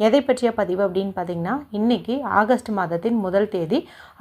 எதை பற்றிய பதிவு அப்படின்னு பார்த்தீங்கன்னா இன்றைக்கி ஆகஸ்ட் மாதத்தின் முதல் தேதி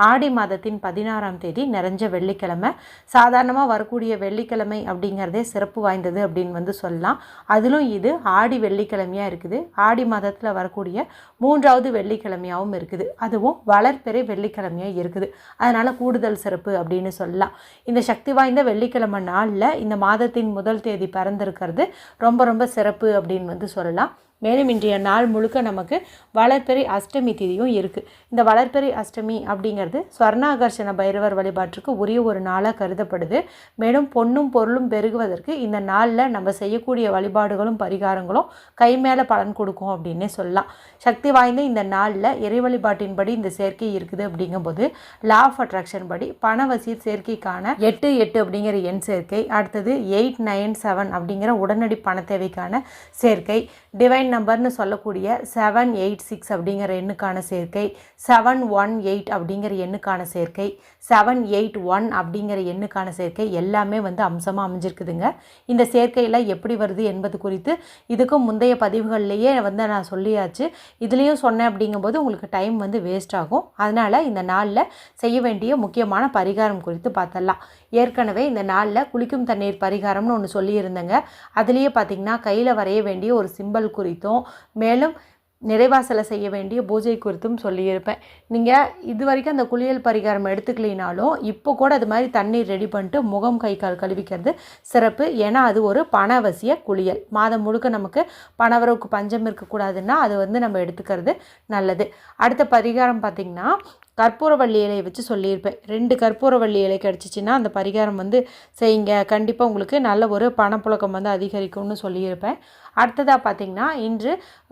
ஆடி மாதத்தின் பதினாறாம் தேதி நிறைஞ்ச வெள்ளிக்கிழமை. சாதாரணமாக வரக்கூடிய வெள்ளிக்கிழமை அப்படிங்கிறதே சிறப்பு வாய்ந்தது அப்படின்னு வந்து சொல்லலாம். அதிலும் இது ஆடி வெள்ளிக்கிழமையாக இருக்குது. ஆடி மாதத்தில் வரக்கூடிய மூன்றாவது வெள்ளிக்கிழமையாகவும் இருக்குது. அதுவும் வளர்ப்பெறை வெள்ளிக்கிழமையாக இருக்குது. அதனால் கூடுதல் சிறப்பு அப்படின்னு சொல்லலாம். இந்த சக்தி வாய்ந்த வெள்ளிக்கிழமை நாளில் இந்த மாதத்தின் முதல் தேதி பிறந்திருக்கிறது ரொம்ப ரொம்ப சிறப்பு அப்படின்னு வந்து சொல்லலாம். மேலும் இன்றைய நாள் முழுக்க நமக்கு வளர்ப்பெறை அஷ்டமி திதியும் இருக்குது இந்த வளர்ப்பெறை அஷ்டமி அப்படிங்கிறது ஸ்வர்ணாகர்ஷண பைரவர் வழிபாட்டிற்கு உரிய ஒரு நாளாக கருதப்படுது. மேலும் பொண்ணும் பொருளும் பெருகுவதற்கு இந்த நாளில் நம்ம செய்யக்கூடிய வழிபாடுகளும் பரிகாரங்களும் கை மேலே பலன் கொடுக்கும் அப்படின்னே சொல்லலாம். சக்தி வாய்ந்த இந்த நாளில் இறை வழிபாட்டின்படி இந்த சேர்க்கை இருக்குது அப்படிங்கும்போது லா ஆஃப் அட்ராக்ஷன் படி பணவசீர் சேர்க்கைக்கான எட்டு எட்டு அப்படிங்கிற எண் சேர்க்கை அடுத்தது எயிட் நைன் செவன் அப்படிங்கிற உடனடி பண தேவைக்கான சேர்க்கை டிவைன் நம்பர்னு சொல்லக்கூடிய செவன் எயிட் சிக்ஸ் அப்படிங்கிற எண்ணுக்கான சேர்க்கை செவன் ஒன் எயிட் அப்படிங்கிற எண்ணுக்கான சேர்க்கை செவன் எயிட் ஒன் அப்படிங்கிற எண்ணுக்கான சேர்க்கை எல்லாமே வந்து அம்சமாக அமைஞ்சிருக்குதுங்க. இந்த சேர்க்கையில் எப்படி வருது என்பது குறித்து இதுக்கும் முந்தைய பதிவுகள்லேயே வந்து நான் சொல்லியாச்சு. இதுலேயும் சொன்னேன் அப்படிங்கும்போது உங்களுக்கு டைம் வந்து வேஸ்ட் ஆகும். அதனால் இந்த நாளில் செய்ய வேண்டிய முக்கியமான பரிகாரம் குறித்து பார்த்தலாம் ஏற்கனவே இந்த நாளில் குளிக்கும் தண்ணீர் பரிகாரம்னு ஒன்று சொல்லியிருந்தேங்க. அதுலேயே பார்த்திங்கன்னா கையில் வரைய வேண்டிய ஒரு சிம்பல் குறித்தும் மேலும் நிறைவாசலை செய்ய வேண்டிய பூஜை குறித்தும் சொல்லியிருப்பேன். நீங்கள் இது வரைக்கும் அந்த குளியல் பரிகாரம் எடுத்துக்கலினாலும் இப்போ கூட அது மாதிரி தண்ணீர் ரெடி பண்ணிட்டு முகம் கை கால் கழுவிக்கிறது சிறப்பு. ஏன்னா அது ஒரு பணவசிய குளியல். மாதம் முழுக்க நமக்கு பணவரவுக்கு பஞ்சம் இருக்கக்கூடாதுன்னா அது வந்து நம்ம எடுத்துக்கிறது நல்லது. அடுத்த பரிகாரம் பார்த்திங்கன்னா கற்பூரவள்ளி இலையை வச்சு சொல்லியிருப்பேன். ரெண்டு கற்பூரவள்ளி இலை கிடச்சிச்சின்னா அந்த பரிகாரம் வந்து செய்யுங்க. கண்டிப்பாக உங்களுக்கு நல்ல ஒரு பணப்புழக்கம் வந்து அதிகரிக்கும்னு சொல்லியிருப்பேன். அடுத்ததாக பார்த்திங்கன்னா இன்று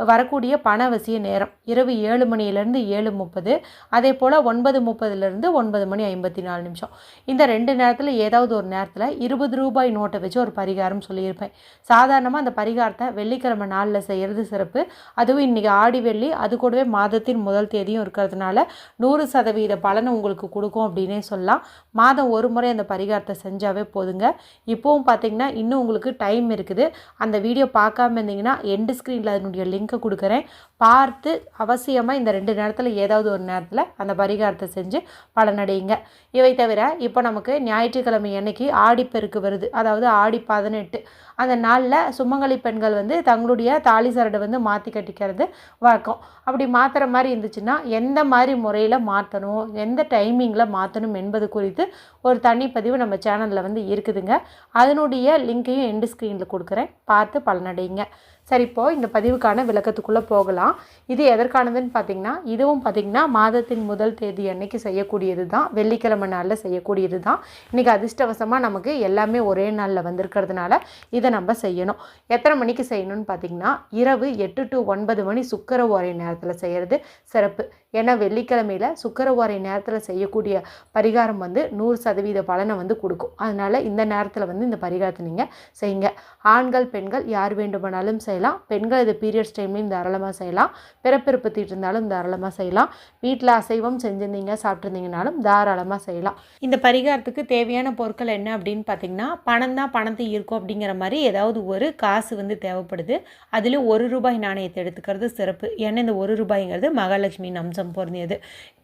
வரக்கூடிய பணவசிய நேரம். இரவு ஏழு மணியிலேருந்து ஏழு முப்பது அதே போல் ஒன்பது முப்பதுலேருந்து ஒன்பது மணி ஐம்பத்தி நாலு நிமிஷம். இந்த ரெண்டு நேரத்தில் ஏதாவது ஒரு நேரத்தில் இருபது ரூபாய் நோட்டை வச்சு ஒரு பரிகாரம் சொல்லியிருப்பேன். சாதாரணமாக அந்த பரிகாரத்தை வெள்ளிக்கிழமை நாளில் செய்கிறது சிறப்பு. அதுவும் இன்றைக்கி ஆடி வெள்ளி அது கூடவே மாதத்தின் முதல் தேதியும் இருக்கிறதுனால நூறு சதவீத பலனை உங்களுக்கு கொடுக்கும் அப்படின்னே சொல்லலாம். மாதம் ஒரு முறை அந்த பரிகாரத்தை செஞ்சாவே போதுங்க. இப்போவும் பார்த்தீங்கன்னா இன்னும் உங்களுக்கு டைம் இருக்குது. அந்த வீடியோ பார்க்காம இருந்தீங்கன்னா எண்டு ஸ்க்ரீனில் அதனுடைய லிங்க்கை கொடுக்குறேன். பார்த்து அவசியமாக இந்த ரெண்டு நேரத்தில் ஏதாவது ஒரு நேரத்தில் அந்த பரிகாரத்தை செஞ்சு பலனடையுங்க. இவை தவிர இப்போ நமக்கு ஞாயிற்றுக்கிழமை அன்னைக்கு ஆடிப்பெருக்கு வருது. அதாவது ஆடி பதினெட்டு. அந்த நாளில் சுமங்கலி பெண்கள் வந்து தங்களுடைய தாலி சரடை வந்து மாற்றி கட்டிக்கிறது வழக்கம். அப்படி மாற்றுற மாதிரி இருந்துச்சுன்னா எந்த மாதிரி முறையில் மாற்றணும் எந்த டைமிங்கில் மாற்றணும் என்பது குறித்து ஒரு தனிப்பதிவு நம்ம சேனலில் வந்து இருக்குதுங்க. அதனுடைய லிங்க்கையும் எண்டு ஸ்க்ரீனில் கொடுக்குறேன். பார்த்து பலனடைங்க சரி இப்போது இந்த பதிவுக்கான விளக்கத்துக்குள்ளே போகலாம். இது எதற்கானதுன்னு பார்த்தீங்கன்னா இதுவும் பார்த்திங்கன்னா மாதத்தின் முதல் தேதி அன்னைக்கு செய்யக்கூடியது தான் வெள்ளிக்கிழமை நாளில் செய்யக்கூடியது தான் இன்றைக்கி அதிர்ஷ்டவசமாக நமக்கு எல்லாமே ஒரே நாளில் வந்திருக்கிறதுனால இதை நம்ம செய்யணும். எத்தனை மணிக்கு செய்யணும்னு பார்த்திங்கன்னா இரவு எட்டு டு ஒன்பது மணி சுக்கர ஓரை நேரத்தில் செய்கிறது சிறப்பு. ஏன்னா வெள்ளிக்கிழமையில் சுக்கர ஓரை நேரத்தில் செய்யக்கூடிய பரிகாரம் வந்து நூறு சதவீத பலனை வந்து கொடுக்கும். அதனால் இந்த நேரத்தில் வந்து இந்த பரிகாரத்தை நீங்கள் செய்யுங்க. ஆண்கள் பெண்கள் யார் வேண்டுமானாலும் செய்யலாம். பெண்கள் இது பீரியட்ஸ் டைம்லையும் தாராளமாக செய்யலாம். பிறப்பிறப்பு தீட்டு இருந்தாலும் தாராளமாக செய்யலாம். வீட்டில் அசைவம் செஞ்சுருந்தீங்க சாப்பிட்ருந்தீங்கனாலும் தாராளமாக செய்யலாம். இந்த பரிகாரத்துக்கு தேவையான பொருட்கள் என்ன அப்படின்னு பார்த்தீங்கன்னா பணம் தான் பணத்தை ஈர்க்கும் அப்படிங்கிற மாதிரி ஏதாவது ஒரு காசு வந்து தேவைப்படுது. அதில் ஒரு ரூபாய் நாணயத்தை எடுத்துக்கிறது சிறப்பு. ஏன்னா இந்த ஒரு ரூபாய்ங்கிறது மகாலட்சுமியின் அம்சம் பொருந்தியது.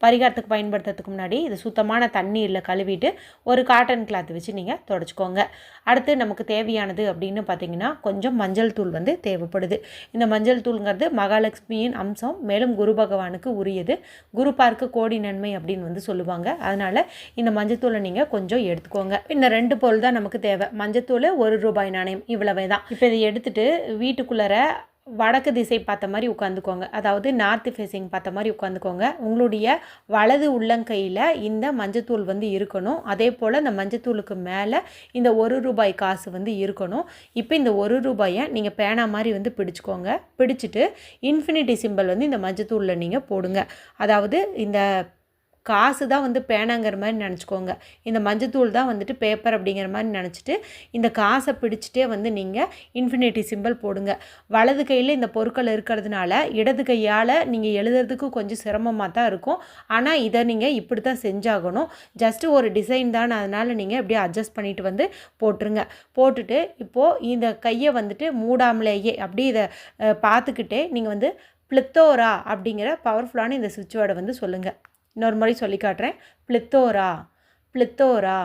பரிகாரத்துக்கு பயன்படுத்துறதுக்கு முன்னாடி இது சுத்தமான தண்ணீரில் கழுவிட்டு ஒரு காட்டன் கிளாத் வச்சு நீங்கள் தொடச்சிக்கோங்க. அடுத்து நமக்கு தேவையானது அப்படின்னு பார்த்தீங்கன்னா கொஞ்சம் மஞ்சள் தூள் வந்து தேவைப்படுது. இந்த மஞ்சள் தூள்ங்கிறது மகாலட்சுமியின் அம்சம். மேலும் குரு பகவானுக்கு உரியது. குரு பார்க்க கோடி நன்மை அப்படின்னு வந்து சொல்லுவாங்க. அதனால் இந்த மஞ்சத்தூளை நீங்கள் கொஞ்சம் எடுத்துக்கோங்க. இந்த ரெண்டு பொருள் தான் நமக்கு தேவை. மஞ்சத்தூள் ஒரு ரூபாய் நாணயம். இவ்வளவே தான். இப்போ இதை எடுத்துகிட்டு வீட்டுக்குள்ளார வடக்கு திசை பார்த்த மாதிரி உட்காந்துக்கோங்க. அதாவது நார்த் ஃபேஸிங் பார்த்த மாதிரி உட்காந்துக்கோங்க. உங்களுடைய வலது உள்ளங்கையில் இந்த மஞ்சத்தூள் வந்து இருக்கணும். அதே போல் இந்த மஞ்சத்தூளுக்கு மேலே இந்த ஒரு ரூபாய் காசு வந்து இருக்கணும். இப்போ இந்த ஒரு ரூபாயை நீங்கள் பேனா மாதிரி வந்து பிடிச்சிக்கோங்க. பிடிச்சிட்டு இன்ஃபினிட்டி சிம்பிள் வந்து இந்த மஞ்சத்தூளில் நீங்கள் போடுங்க. அதாவது இந்த காசு தான் வந்து பேனாங்கிற மாதிரி நினச்சிக்கோங்க. இந்த மஞ்சத்தூள் தான் வந்துட்டு பேப்பர் அப்படிங்கிற மாதிரி நினச்சிட்டு இந்த காசை பிடிச்சிட்டே வந்து நீங்கள் இன்ஃபினிட்டி சிம்பிள் போடுங்க. வலது கையில் இந்த பொருட்கள் இருக்கிறதுனால இடது கையால் நீங்கள் எழுதுறதுக்கு கொஞ்சம் சிரமமாக தான் இருக்கும். ஆனால் இதை நீங்கள் இப்படி தான் செஞ்சாகணும். ஜஸ்ட்டு ஒரு டிசைன் தான் அதனால் நீங்கள் இப்படியே அட்ஜஸ்ட் பண்ணிட்டு வந்து போட்டுருங்க. போட்டுட்டு இப்போது இந்த கையை வந்துட்டு மூடாமலேயே அப்படியே இதை பார்த்துக்கிட்டே நீங்கள் வந்து பிளத்தோரா அப்படிங்கிற பவர்ஃபுல்லான இந்த சுவிட்ச் வேர்டை வந்து சொல்லுங்கள் இன்னொரு முறை சொல்லி காட்டுறேன். பிளித்தோரா பிளித்தோரா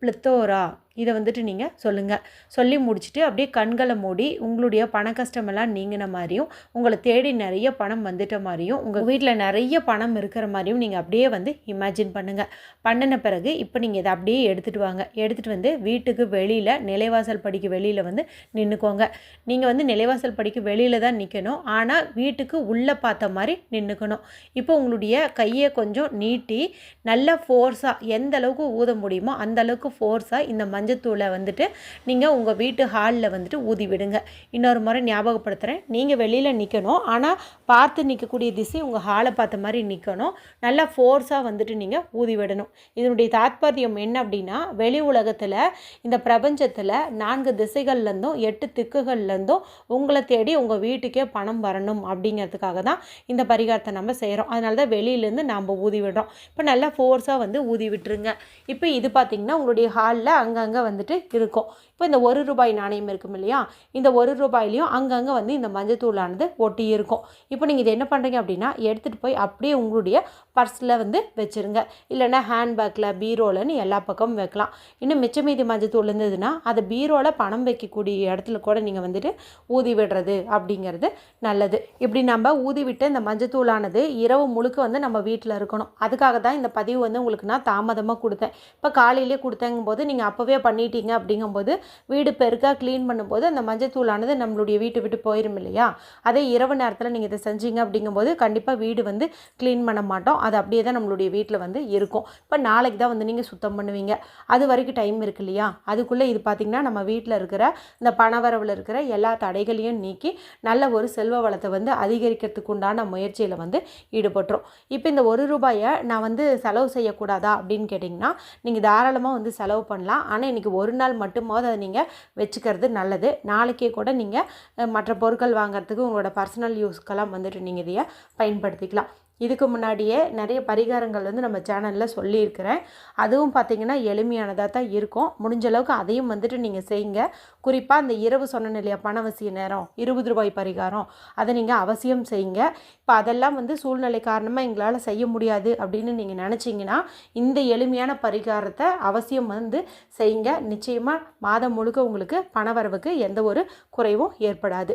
பிளித்தோரா. இதை வந்துட்டு நீங்கள் சொல்லுங்கள் சொல்லி முடிச்சுட்டு அப்படியே கண்களை மூடி உங்களுடைய பண கஷ்டமெல்லாம் நீங்கின மாதிரியும் உங்களை தேடி நிறைய பணம் வந்துட்ட மாதிரியும் உங்கள் வீட்டில் நிறைய பணம் இருக்கிற மாதிரியும் நீங்கள் அப்படியே வந்து இமேஜின் பண்ணுங்கள் பண்ணின பிறகு இப்போ நீங்கள் இதை அப்படியே எடுத்துகிட்டு வாங்க. எடுத்துகிட்டு வந்து வீட்டுக்கு வெளியில் நிலைவாசல் படிக்கு வெளியில் வந்து நின்றுக்கோங்க நீங்கள் வந்து நிலைவாசல் படிக்கு வெளியில் தான் நிற்கணும் ஆனால் வீட்டுக்கு உள்ளே பார்த்த மாதிரி நின்றுக்கணும் இப்போ உங்களுடைய கையை கொஞ்சம் நீட்டி நல்லா ஃபோர்ஸாக எந்த அளவுக்கு ஊத முடியுமோ அந்த அளவுக்கு ஃபோர்ஸாக இந்த மஞ்சத்தூளை வந்துட்டு நீங்கள் உங்கள் வீட்டு ஹாலில் வந்துட்டு ஊதி விடுங்க. இன்னொரு முறை ஞாபகப்படுத்துகிறேன் நீங்கள் வெளியில் நிற்கணும் ஆனால் பார்த்து நிற்கக்கூடிய திசை உங்கள் ஹாலை பார்த்த மாதிரி நிற்கணும் நல்லா ஃபோர்ஸாக வந்துட்டு நீங்கள் ஊதி விடணும். இதனுடைய தாத்பரியம் என்ன அப்படின்னா வெளி உலகத்தில் இந்த பிரபஞ்சத்தில் நான்கு திசைகள்லேருந்தும் எட்டு திக்குகள்லேருந்தும் உங்களை தேடி உங்கள் வீட்டுக்கே பணம் வரணும் அப்படிங்கிறதுக்காக தான் இந்த பரிகாரத்தை நம்ம செய்கிறோம் அதனால தான் வெளியிலேருந்து நாம் ஊதி விடுறோம். இப்போ நல்லா ஃபோர்ஸாக வந்து ஊதி விட்டுருங்க. இப்போ இது பார்த்திங்கன்னா உங்களுடைய ஹாலில் அங்கங்கே வந்துட்டு இருக்கும். இப்போ இந்த ஒரு ரூபாய் நாணயம் இருக்கும் இல்லையா? இந்த ஒரு ரூபாயிலையும் அங்கங்கே வந்து இந்த மஞ்சத்தூளானது ஒட்டி இருக்கும் இப்போ நீங்கள் இது என்ன பண்ணுறீங்க அப்படின்னா எடுத்துகிட்டு போய் அப்படியே உங்களுடைய பர்ஸில் வந்து வச்சுருங்க. இல்லைன்னா ஹேண்ட்பேக்கில் பீரோலன்னு எல்லா பக்கமும் வைக்கலாம். இன்னும் மிச்ச மீதி மஞ்சத்தூள் இருந்ததுன்னா அதை பீரோவில் பணம் வைக்கக்கூடிய இடத்துல கூட நீங்கள் வந்துட்டு ஊதி விடுறது அப்படிங்கிறது நல்லது. இப்படி நம்ம ஊதி விட்டு இந்த மஞ்சத்தூளானது இரவு முழுக்க வந்து நம்ம வீட்டில் இருக்கணும். அதுக்காக தான் இந்த பதிவு வந்து உங்களுக்கு நான் தாமதமாக கொடுத்தேன். இப்போ காலையிலே கொடுத்தேங்கும்போது நீங்கள் அப்போவே பண்ணிட்டீங்க அப்படிங்கும்போது வீடு பெருக்காக க்ளீன் பண்ணும்போது அந்த மஞ்சத்தூளானது நம்மளுடைய வீட்டை விட்டு போயிடும் இல்லையா? அதே இரவு நேரத்தில் நீங்கள் இதை செஞ்சீங்க அப்படிங்கும்போது கண்டிப்பாக வீடு வந்து க்ளீன் பண்ண மாட்டோம். அது அப்படியே தான் நம்மளுடைய வீட்டில் வந்து இருக்கும். இப்போ நாளைக்கு தான் வந்து நீங்கள் சுத்தம் பண்ணுவீங்க. அது வரைக்கும் டைம் இருக்கு இல்லையா? அதுக்குள்ளே இது பார்த்திங்கன்னா நம்ம வீட்டில் இருக்கிற இந்த பணவரவில் இருக்கிற எல்லா தடைகளையும் நீக்கி நல்ல ஒரு செல்வ வளத்தை வந்து அதிகரிக்கிறதுக்கு உண்டான முயற்சியில் வந்து ஈடுபட்டுரும் இப்போ இந்த ஒரு ரூபாயை நான் வந்து செலவு செய்யக்கூடாதா அப்படின்னு கேட்டிங்கன்னா நீங்கள் தாராளமாக வந்து செலவு பண்ணலாம். ஆனால் இன்றைக்கி ஒரு நாள் மட்டுமாவது அதை நீங்கள் வச்சுக்கிறது நல்லது. நாளைக்கே கூட நீங்கள் மற்ற பொருட்கள் வாங்குறதுக்கு உங்களோட பர்சனல் யூஸ்க்கெல்லாம் வந்துட்டு நீங்கள் இதையை பயன்படுத்திக்கலாம். இதுக்கு முன்னாடியே நிறைய பரிகாரங்கள் வந்து நம்ம சேனலில் சொல்லியிருக்கிறேன். அதுவும் பார்த்திங்கன்னா எளிமையானதாக தான் இருக்கும். முடிஞ்ச அளவுக்கு அதையும் வந்துட்டு நீங்கள் செய்யுங்க. குறிப்பாக அந்த இரவு சொன்ன இல்லையா பணவசிய நேரம் இருபது ரூபாய் பரிகாரம் அதை நீங்கள் அவசியம் செய்யுங்க. இப்போ அதெல்லாம் வந்து சூழ்நிலை காரணமாக எங்களால் செய்ய முடியாது அப்படின்னு நீங்கள் நினச்சிங்கன்னா இந்த எளிமையான பரிகாரத்தை அவசியம் வந்து செய்யுங்க. நிச்சயமாக மாதம் முழுக்க உங்களுக்கு பணவரவுக்கு எந்த ஒரு குறைவும் ஏற்படாது.